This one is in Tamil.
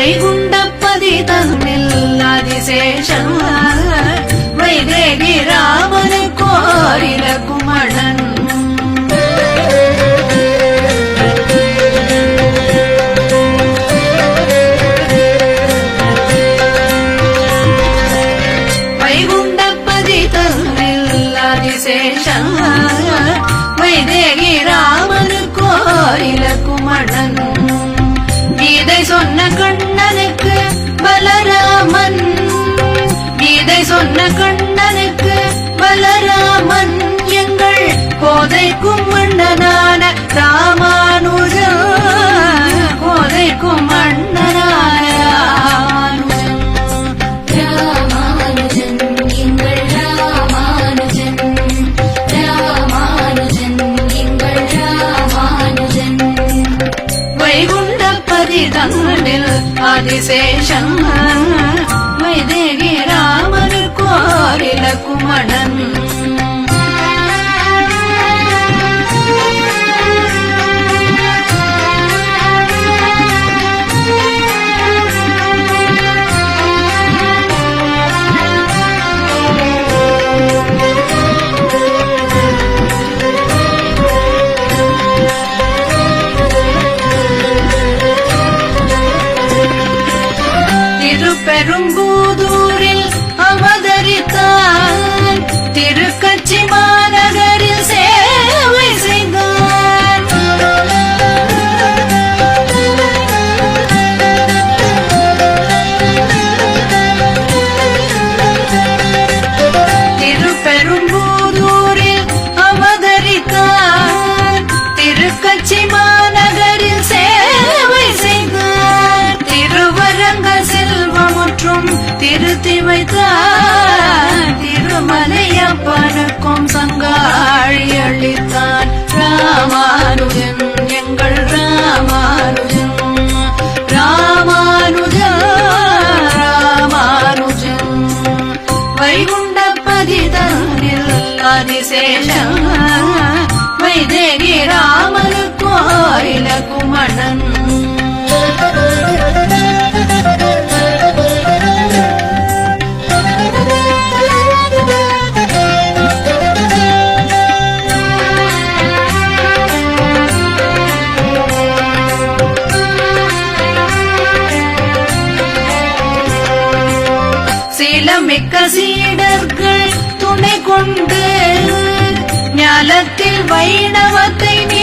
வைகுண்டப்பதி தன்னில் அதிசேஷம் வைதேகி ராமனு கோரில குமணன். வைகுண்டப்பதி தன்னில் அதிசேஷம் வைதேகி ராமனு கோரில குமணன். கீதை சொன்ன கண்ண தன்னில் அதிசேஷம் வைதேகி ராமனு கோரில குமணன் திருப்பெரும்பூதூரில் அவதரித்தார். திருக்கட்சி மாநகரில் சேவை செய்தார். திருப்பெரும்பூதூரில் அவதரித்தார். திருக்கட்சி மா செல்வமுற்றும் வைத்தான் திருமலையப்பனுக்கும் சங்காழி அளித்தான். ராமானுஜன் எங்கள் ராமானுஜன். ராமானுஜன் ராமானுஜன். வைகுண்டப்பதி தன்னில் அதிசேஷம். மிக்க சீடர்கள் துணை கொண்டு ஞாலத்தில் வைணவத்தை நீ